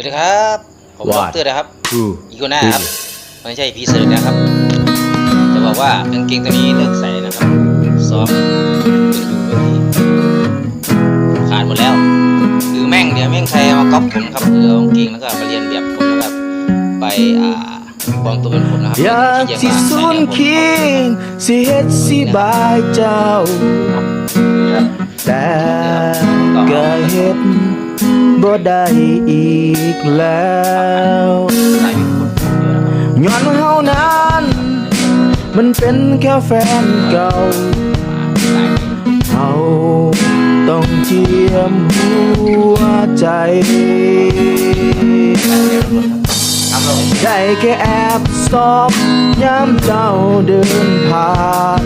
วัสดีครับ ผมว่าดอกเตอร์นะครับ two อีโกน่าครับ ไม่ใช่พีเซอร์นะครับ จะบอกว่ากางเกงตัวนี้เลิกใส่นะครับซ้อมเป็นอยู่แบบนี้ขาดหมดแล้ว คือแม่งเดี๋ยวแม่งใครมาก๊อปผมครับคือเอากางเกงแล้วก็มาเรียนแบบผมแล้วก็ไปอ่าปลอมตัวเป็นผมนะครับอยากเพื่อที่ที่จะสุมานใส่คิงสิเฮ็ดสิบายเจ้า แต่ก็เฮ็ด บ่ได้อีกแล้วย้อนเฮานั้น มันเป็นแค่แฟนเก่าเฮาต้องเจียมหัวใจ ได้แค่แอบสอบยามเจ้าเดินผ่าน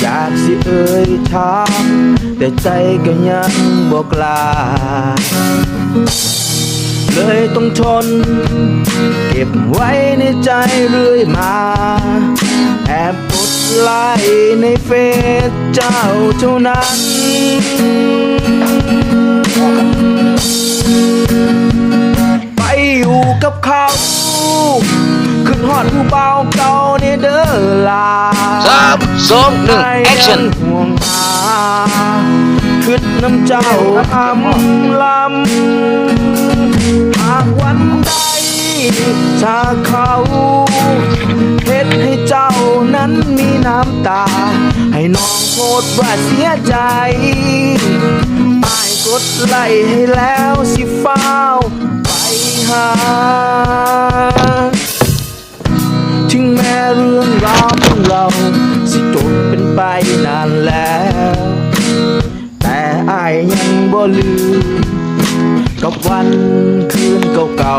อยากสิเอ่ยถามแต่ใจก็ยังบอกลา เลยต้องทน เก็บไว้ในใจเรื่อยมา แอบกดไลค์ในเฟซเจ้าเท่านั้นไปอยู่กับเขา ขึ้นหอดผู้เบาเก่าเนี่ยเด้อลาสามสองหนึ่งแอคชั่นห่วงหาขึ้นน้ำเจ้าอำลำหากวันใดถ้าเขาเฮ็ดให้เจ้านั้นมีน้ำตา ให้น้องโคตรว่าเสียใจอายกดไล่ให้แล้วสิฟ้าวไปหา ไปนานแล้ว แต่อายยังบ่ลืม กับวันคืนเก่า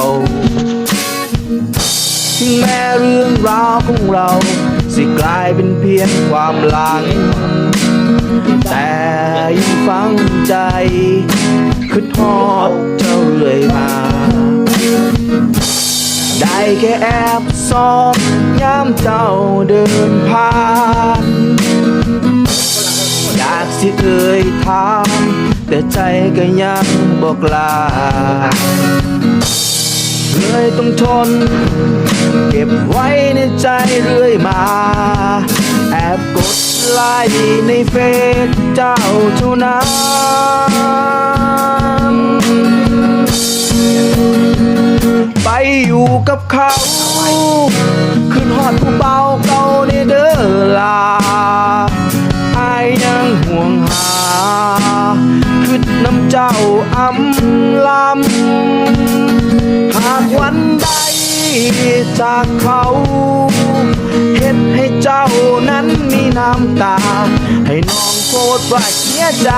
ๆถึงแม้เรื่องราวของเรา สิกลายเป็นเพียงความหลัง แต่ยังฟังใจคือทอดเจ้าเรื่อยมาได้แค่แอบซอบยามเจ้าเดินผ่านากสิเอ่ยถามแต่ใจก็ยังบอกลาเลยต้องทน เก็บไว้ในใจเรื่อยมา แอบกดไลค์ในเฟซเจ้าเท่านั้นไปอยู่กับเขาขึ้นหอดผู้เบาเก่าในเด้อลาอาย ยังหาขึ้นน้ำเจ้าอำลำหากวันใดจากเขาเห็นให้เจ้านั้นมีน้ำตา ให้น้องโคตรว่าเสียใจ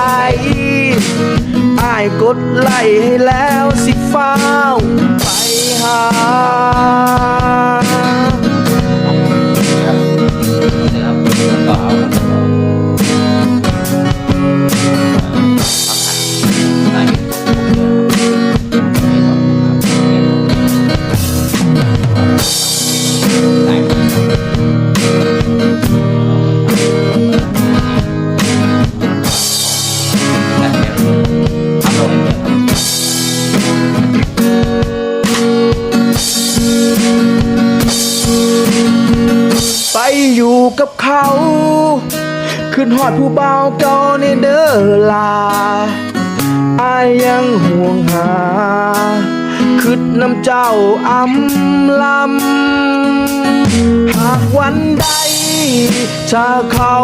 อายกดไล่ให้แล้วสิฟ้าวไปหา กับเขา ขึ้นหอดผู้เบาเก่าในเด้อลาอายยังห่วงหาขึ้นน้ำเจ้าอำลำ หากวันใดถ้าเขา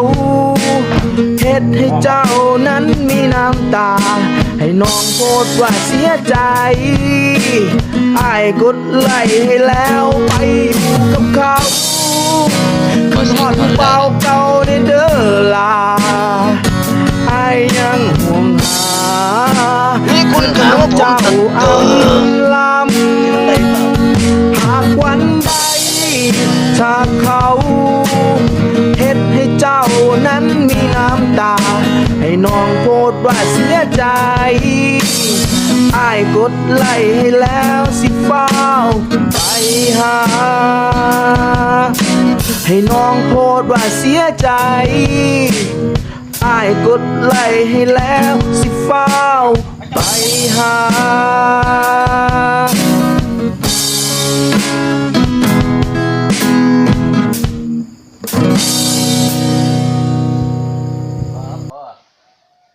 เฮ็ดให้เจ้านั้นมีน้ำตา ให้น้องโพดว่าเสียใจอายกดไล่ให้แล้วไปอยู่กับเขา นหอดผู้เบาเก่าในเด้อลาไอยังห่วงหานี่คุณถามว่าผมเจ้าตัดอเกินลำหากวันใดถ้าเขาเฮ็ดให้เจ้านั้นมีน้ำตา ให้น้องโพดว่าเสียใจอายกดไล่ให้แล้วสิฟ้าไปหา ให้น้องโพดว่าเสียใจอายกดไลค์ให้แล้วสิเฝ้าไปหา